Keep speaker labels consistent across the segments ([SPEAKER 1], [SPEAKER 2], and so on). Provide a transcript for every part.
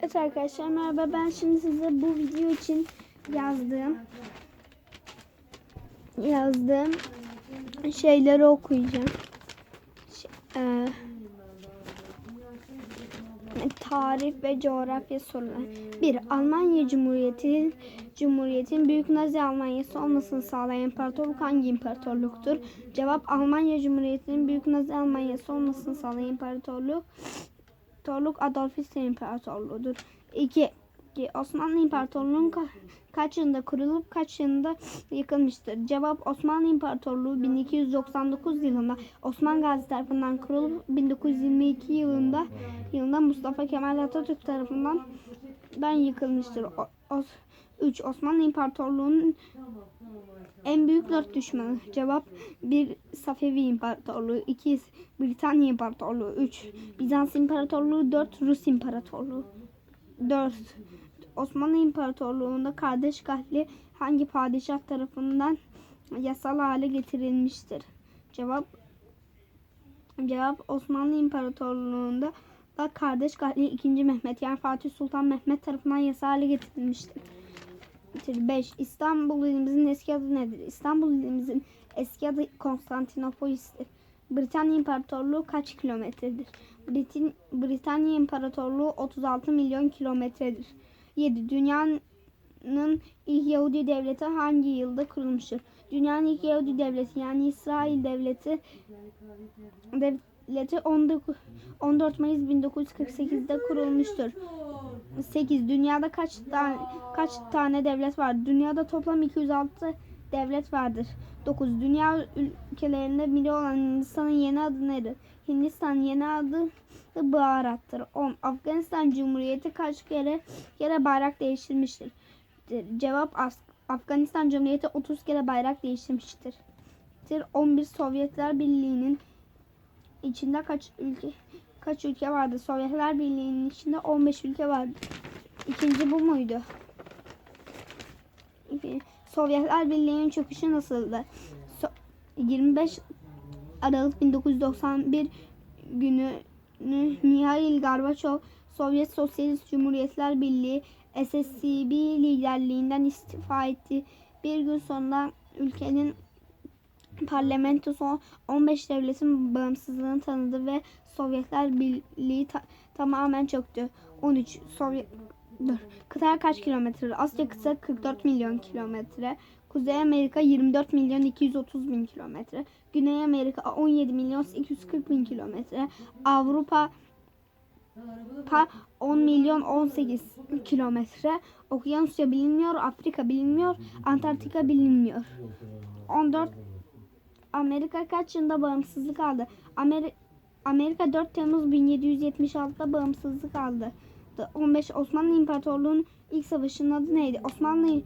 [SPEAKER 1] Evet arkadaşlar merhaba ben şimdi size bu video için yazdığım yazdığım şeyleri okuyacağım. Eee, tarih ve coğrafya soruları. 1. Almanya Cumhuriyeti Cumhuriyet'in Büyük Nazi Almanyası olmasını sağlayan imparatorluk hangi imparatorluktur? Cevap Almanya Cumhuriyeti'nin Büyük Nazi Almanyası olmasını sağlayan imparatorluk İmparatorluk Adolf Hitler İmparatorluğu'dur. 2. Osmanlı İmparatorluğu'nun ka- kaç yılında kurulup kaç yılında yıkılmıştır? Cevap Osmanlı İmparatorluğu 1299 yılında Osman Gazi tarafından kurulup 1922 yılında yılında Mustafa Kemal Atatürk tarafından ben yıkılmıştır. O, os, 3. Osmanlı İmparatorluğu'nun en büyük dört düşmanı. Cevap 1. Safevi İmparatorluğu 2. Britanya İmparatorluğu 3. Bizans İmparatorluğu 4. Rus İmparatorluğu 4. Osmanlı İmparatorluğu'nda kardeş katli hangi padişah tarafından yasal hale getirilmiştir? Cevap Cevap Osmanlı İmparatorluğu'nda da kardeş katli 2. Mehmet yani Fatih Sultan Mehmet tarafından yasal hale getirilmiştir. 5. İstanbul ilimizin eski adı nedir? İstanbul ilimizin eski adı Konstantinopolis'tir. Britanya İmparatorluğu kaç kilometredir? Britin, Britanya İmparatorluğu 36 milyon kilometredir. 7. Dünyanın ilk Yahudi devleti hangi yılda kurulmuştur? Dünyanın ilk Yahudi devleti yani İsrail devleti devleti 19 14 Mayıs 1948'de kurulmuştur. 8. Dünyada kaç tane kaç tane devlet var? Dünyada toplam 206 devlet vardır. 9. Dünya ülkelerinde biri olan Hindistan'ın yeni adı nedir? Hindistan yeni adı Baharattır. 10. Afganistan Cumhuriyeti kaç kere kere bayrak değiştirmiştir? Cevap Af- Afganistan Cumhuriyeti 30 kere bayrak değiştirmiştir. 11. Sovyetler Birliği'nin içinde kaç ülke kaç ülke vardı? Sovyetler Birliği'nin içinde 15 ülke vardı. İkinci bu muydu? Sovyetler Birliği'nin çöküşü nasıldı? So- 25 Aralık 1991 günü Mihail Gorbaçov Sovyet Sosyalist Cumhuriyetler Birliği SSCB liderliğinden istifa etti. Bir gün sonra ülkenin parlamentosu 15 devletin bağımsızlığını tanıdı ve Sovyetler Birliği ta- tamamen çöktü. 13 Sovyet Dur. Kıta kaç kilometre? Asya kıta 44 milyon kilometre. Kuzey Amerika 24 milyon 230 bin kilometre. Güney Amerika 17 milyon 840 bin kilometre. Avrupa pa 10 milyon 18 kilometre. Okyanusya bilinmiyor, Afrika bilinmiyor, Antarktika bilinmiyor. 14 Amerika kaç yılında bağımsızlık aldı? Ameri Amerika 4 Temmuz 1776'da bağımsızlık aldı. 15 Osmanlı İmparatorluğu'nun ilk savaşının adı neydi? Osmanlı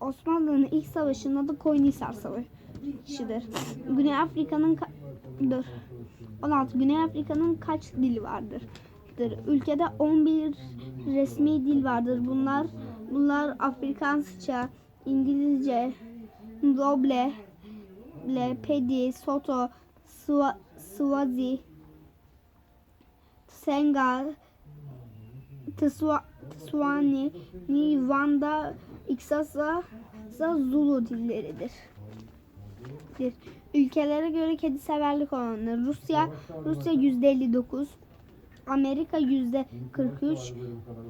[SPEAKER 1] Osmanlı'nın ilk savaşının adı Koyunhisar Savaşı'dır. Güney Afrika'nın ka- dur. 16 Güney Afrika'nın kaç dili vardır? Ülkede 11 resmi dil vardır. Bunlar bunlar Afrikansça, İngilizce, Doble, Le, Pedi, Soto, Swa, Swazi, Sengal, Tswa, Tswani, Iksasa, Zulu dilleridir. Ülkelere göre kedi severlik oranları. Rusya Rusya %59, Amerika %43,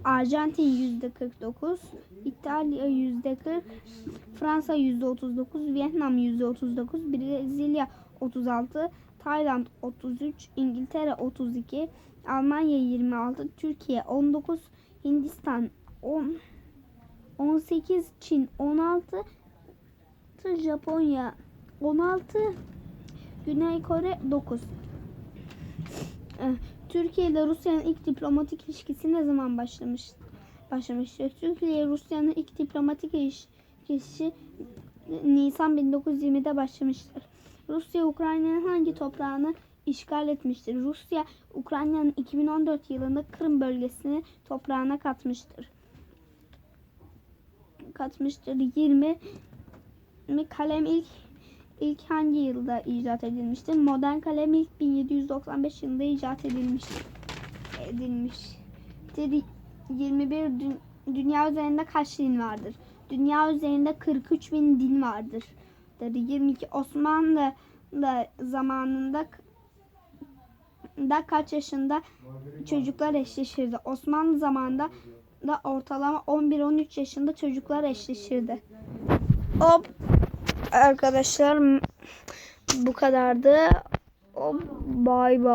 [SPEAKER 1] Arjantin %49, İtalya %40, Fransa %39, Vietnam %39, Brezilya 36, Tayland 33, İngiltere 32, Almanya 26, Türkiye 19, Hindistan 10, 18, Çin 16, Japonya 16, Güney Kore 9. Türkiye ile Rusya'nın ilk diplomatik ilişkisi ne zaman başlamış? Başlamıştır. Türkiye ile Rusya'nın ilk diplomatik ilişkisi Nisan 1920'de başlamıştır. Rusya Ukrayna'nın hangi toprağını işgal etmiştir? Rusya Ukrayna'nın 2014 yılında Kırım bölgesini toprağına katmıştır. Katmıştır. 20 kalem ilk ilk hangi yılda icat edilmiştir? Modern kalem ilk 1795 yılında icat edilmiş. Edilmiştir. 21 dü- dünya üzerinde kaç din vardır? Dünya üzerinde 43 bin din vardır. Dedi 22 Osmanlı da zamanında da kaç yaşında çocuklar eşleşirdi? Osmanlı zamanında da ortalama 11-13 yaşında çocuklar eşleşirdi. Hop arkadaşlar bu kadardı. Bay bay.